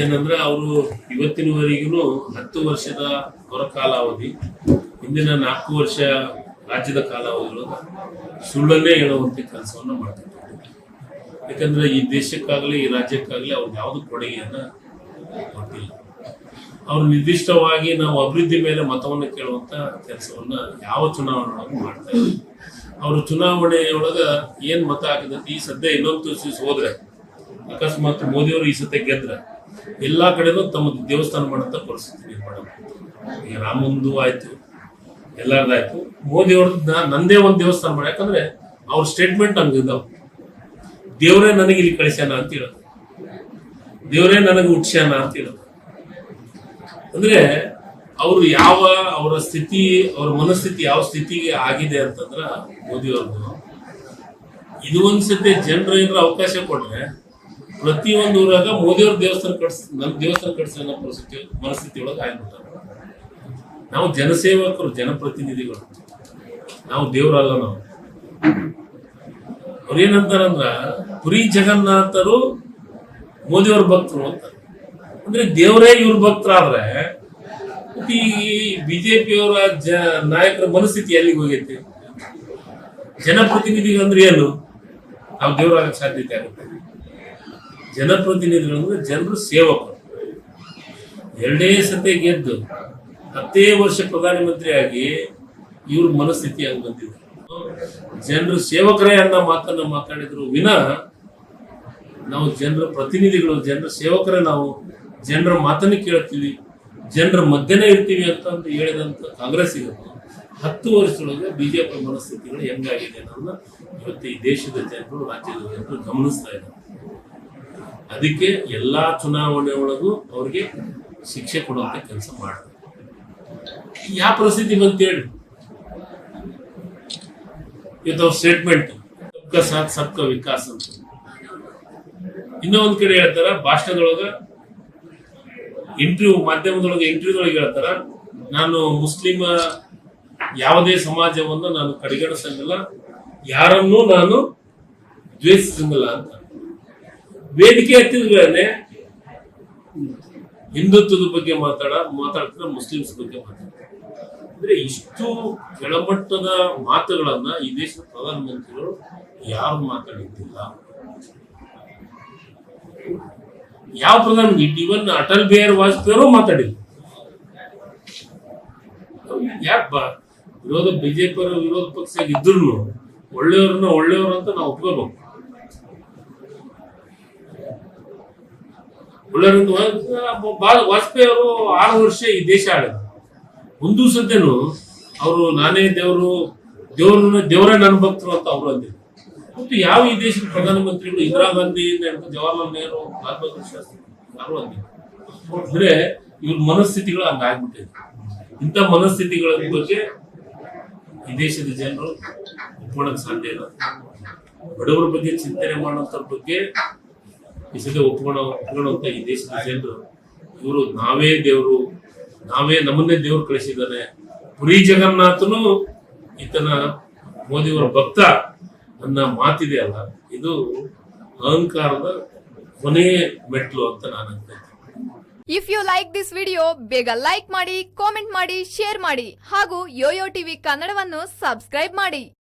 ಏನಂದ್ರೆ ಅವರು ಇವತ್ತಿನವರೆಗೂ ಹತ್ತು ವರ್ಷದ ಹೊರ ಕಾಲಾವಧಿ, ಹಿಂದಿನ ನಾಲ್ಕು ವರ್ಷ ರಾಜ್ಯದ ಕಾಲಾವಧಿಗಳು ಸುಳ್ಳನ್ನೇ ಹೇಳುವಂತ ಕೆಲಸವನ್ನ ಮಾಡ್ತಿದ್ದಾರೆ ಯಾಕಂದ್ರೆ ಈ ದೇಶಕ್ಕಾಗಲಿ, ಈ ರಾಜ್ಯಕ್ಕಾಗಲಿ ಅವ್ರು ಯಾವುದು ಕೊಡುಗೆಯನ್ನ ಕೊಟ್ಟಿಲ್ಲ. ಅವ್ರು ನಿರ್ದಿಷ್ಟವಾಗಿ ನಾವು ಅಭಿವೃದ್ಧಿ ಮೇಲೆ ಮತವನ್ನು ಕೇಳುವಂತ ಕೆಲಸವನ್ನ ಯಾವ ಚುನಾವಣೆ ಒಳಗೆ ಮಾಡ್ತಾ ಅವರು ಚುನಾವಣೆಯೊಳಗ ಏನ್ ಮತ ಹಾಕಿದ್ರೆ, ಈ ಸದ್ಯ ಇನ್ನೊಂದು ಹೋದ್ರೆ, ಅಕಸ್ಮಾತ್ ಮೋದಿಯವರು ಈ ಸದ್ಯ ಗೆದ್ರೆ ಎಲ್ಲಾ ಕಡೆನೂ ತಮ್ಮ ದೇವಸ್ಥಾನ ಮಾಡಂತ ಪರಿಸ್ಥಿತಿ ನಿರ್ಮಾಣ. ಈಗ ರಾಮಂದು ಆಯ್ತು, ಎಲ್ಲಾರ್ದಾಯ್ತು. ಮೋದಿ ನಂದೇ ಒಂದು ದೇವಸ್ಥಾನ ಮಾಡಿ. ಯಾಕಂದ್ರೆ ಅವ್ರ ಸ್ಟೇಟ್ಮೆಂಟ್ ಹಂಗಿದ್ದಾವೆ ದೇವರೇ ನನಗೆ ಇಲ್ಲಿ ಕಳಿಸ್ಯಾನ ಅಂತ ಹೇಳೋದು. ದೇವರೇ ನನಗೆ ಹುಟ್ಸ್ಯಾನ ಅಂತ ಹೇಳೋದು. ಅಂದ್ರೆ ಅವರು ಯಾವ, ಅವರ ಸ್ಥಿತಿ, ಅವರ ಮನಸ್ಥಿತಿ ಯಾವ ಸ್ಥಿತಿಗೆ ಆಗಿದೆ ಅಂತಂದ್ರ ಮೋದಿ ಅವ್ರದ್ದು. ಇದು ಒಂದ್ಸತಿ ಜನರು ಏನಾರ ಅವಕಾಶ ಕೊಟ್ರೆ ಪ್ರತಿಯೊಂದು ಊರಾಗ ಮೋದಿಯವ್ರ ದೇವಸ್ಥಾನ ಕಟ್ಸ್, ನಮ್ ದೇವಸ್ಥಾನ ಕಟ್ಸ ಅನ್ನೋ ಪರಿಸ್ಥಿತಿ, ಮನಸ್ಥಿತಿ ಒಳಗೆ ಆಗ್ಬಿಟ್ಟಾರೆ ನಾವು ಜನಸೇವಕರು, ಜನಪ್ರತಿನಿಧಿಗಳು. ನಾವು ದೇವರಲ್ಲ ನಾವು. ಅವ್ರೇನಂತಾರಂದ್ರ ಪುರಿ ಜಗನ್ನಾಥರು ಮೋದಿಯವ್ರ ಭಕ್ತರು ಅಂತ. ಅಂದ್ರೆ ದೇವರೇ ಇವ್ರ ಭಕ್ತರಾದ್ರೆ, ಈ ಬಿಜೆಪಿಯವರ ಜ, ನಾಯಕರ ಮನಸ್ಥಿತಿ ಎಲ್ಲಿಗೆ ಹೋಗೈತಿ? ಜನಪ್ರತಿನಿಧಿಗಳಂದ್ರೆ ಏನು? ನಾವು ದೇವರಾಗಕ್ಕೆ ಸಾಧ್ಯತೆ ಆಗುತ್ತೆ. ಜನಪ್ರತಿನಿಧಿಗಳು ಅಂದ್ರೆ ಜನರು ಸೇವಕರು. ಎರಡೇ ಸತಿ ಗೆದ್ದು ಹತ್ತೇ ವರ್ಷ ಪ್ರಧಾನಮಂತ್ರಿ ಆಗಿ ಇವ್ರ ಮನಸ್ಥಿತಿ ಹಂಗೆ ಬಂದಿದೆ. ಜನರು ಸೇವಕರೇ ಅನ್ನೋ ಮಾತನ್ನ ಮಾತಾಡಿದ್ರು ವಿನ ನಾವು ಜನರ ಪ್ರತಿನಿಧಿಗಳು, ಜನರ ಸೇವಕರೇ ನಾವು, ಜನರ ಮಾತನ್ನು ಕೇಳ್ತೀವಿ, ಜನರ ಮಧ್ಯನೇ ಇರ್ತೀವಿ ಅಂತ ಅಂತ ಕಾಂಗ್ರೆಸ್ ಇವತ್ತು ಹತ್ತು ವರ್ಷದೊಳಗೆ ಬಿಜೆಪಿ ಮನಸ್ಥಿತಿಗಳು ಹೆಂಗಾಗಿದೆ ಅನ್ನೋದನ್ನ ಇವತ್ತು ಈ ದೇಶದ ಜನರು, ರಾಜ್ಯದ ಜನರು ಗಮನಿಸ್ತಾ ಇದ್ದಾರೆ. ಅದಕ್ಕೆ ಎಲ್ಲಾ ಚುನಾವಣೆ ಒಳಗೂ ಅವ್ರಿಗೆ ಶಿಕ್ಷೆ ಕೊಡುವಂತ ಕೆಲಸ ಮಾಡ್ತಾರೆ ಯಾವ ಪರಿಸ್ಥಿತಿ ಬಂತೇಳಿ ಇದು ಸ್ಟೇಟ್ಮೆಂಟ್ ಸಬ್ಕ ಸಾಥ್, ಸಬ್ಕ ವಿಕಾಸ್ ಅಂತ. ಇನ್ನೊಂದ್ ಕಡೆ ಹೇಳ್ತಾರ, ಭಾಷಣದೊಳಗ ಇಂಟರ್ವ್ಯೂ ಮಾಧ್ಯಮದೊಳಗೆ ಇಂಟರ್ವ್ಯೂದೊಳಗೆ ಹೇಳ್ತಾರ, ನಾನು ಮುಸ್ಲಿಮ ಯಾವುದೇ ಸಮಾಜವನ್ನು ನಾನು ಕಡೆಗಣಿಸಂಗಿಲ್ಲ, ಯಾರನ್ನೂ ನಾನು ದ್ವೇಷಿಸಂಗಿಲ್ಲ ಅಂತ. ವೇದಿಕೆ ಎತ್ತಿದ್ಗಳನ್ನೇ ಹಿಂದುತ್ವದ ಬಗ್ಗೆ ಮಾತಾಡ ಮಾತಾಡ್ತಾರೆ ಮುಸ್ಲಿಮ್ಸ್ ಬಗ್ಗೆ ಮಾತಾಡ್ತಾರೆ. ಅಂದ್ರೆ ಇಷ್ಟು ಕೆಳಮಟ್ಟದ ಮಾತುಗಳನ್ನ ಈ ದೇಶದ ಪ್ರಧಾನಮಂತ್ರಿಗಳು ಯಾರು ಮಾತಾಡಿದ್ದಿಲ್ಲ. ಯಾವ ಪ್ರಧಾನ ಇವನ್ ಅಟಲ್ ಬಿಹಾರಿ ವಾಜಪೇಯಿ ಮಾತಾಡಿಲ್ಲ ಯಾಕೆ ಬಾ, ವಿರೋಧ ಬಿಜೆಪಿ ವಿರೋಧ ಪಕ್ಷ ಇದ್ರು ಒಳ್ಳೆಯವ್ರನ್ನ ಒಳ್ಳೆಯವರು ಅಂತ ನಾವು ಒಪ್ಕೋಬೇಕು. ಒಳ್ಳೆಯವ್ರನ್ನ ಬಾ- ವಾಜಪೇಯಿ ಅವರು ಆರು ವರ್ಷ ಈ ದೇಶ ಆಳಿದ್ರು. ಒಂದು ಸದ್ಯನು ಅವರು ನಾನೇ ದೇವರು, ದೇವ್ರನ್ನ, ದೇವರೇ ನನ್ನ ಭಕ್ತರು ಅಂತ ಅವರು ಅಂದಿದ್ರು. ಮತ್ತು ಯಾವ ಈ ದೇಶದ ಪ್ರಧಾನಮಂತ್ರಿಗಳು ಇಂದಿರಾ ಗಾಂಧಿ ಜವಾಹರ್ಲಾಲ್ ನೆಹರು, ಲಾಲ್ ಬಹದ್ದೂರ್ ಶಾಸ್ತ್ರಿ ಯಾರು ಅಂದಿದ್ರು ಅಂದ್ರೆ ಇವ್ರ ಮನಸ್ಥಿತಿಗಳು ಹಂಗಾಗ್ಬಿಟ್ಟಿದೆ ಇಂಥ ಮನಸ್ಥಿತಿಗಳ ಬಗ್ಗೆ ಈ ದೇಶದ ಜನರು ಒಪ್ಕೊಳಕ್ ಸಾಧ್ಯ ಇಲ್ಲ. ಬಡವರ ಬಗ್ಗೆ ಚಿಂತನೆ ಮಾಡುವಂತ ಬಗ್ಗೆ ಈ ಸದ್ಯ ಒಪ್ಕೊಳ್ಳೋ ಅಂತ ಈ ದೇಶದ ಜನರು, ಇವರು ನಾವೇ ದೇವರು, ನಾವೇ ನಮ್ಮನ್ನೇ ದೇವ್ರು ಕಳಿಸಿದ್ದಾನೆ ಪುರಿ ಜಗನ್ನಾಥನು ಈತನ ಮೋದಿಯವರ ಭಕ್ತ ನನ್ನ ಮಾತಿದೆ ಅಲ್ಲ, ಇದು ಅಹಂಕಾರದ ಕೊನೆಯ ಮೆಟ್ಲು ಅಂತ ನಾನು if you like this video ಬೇಗ ಲೈಕ್ ಮಾಡಿ ಕಾಮೆಂಟ್ ಮಾಡಿ ಶೇರ್ ಮಾಡಿ, ಹಾಗೂ ಯೋಯೋ ಟಿವಿ ಕನ್ನಡವನ್ನು ಸಬ್ಸ್ಕ್ರೈಬ್ ಮಾಡಿ.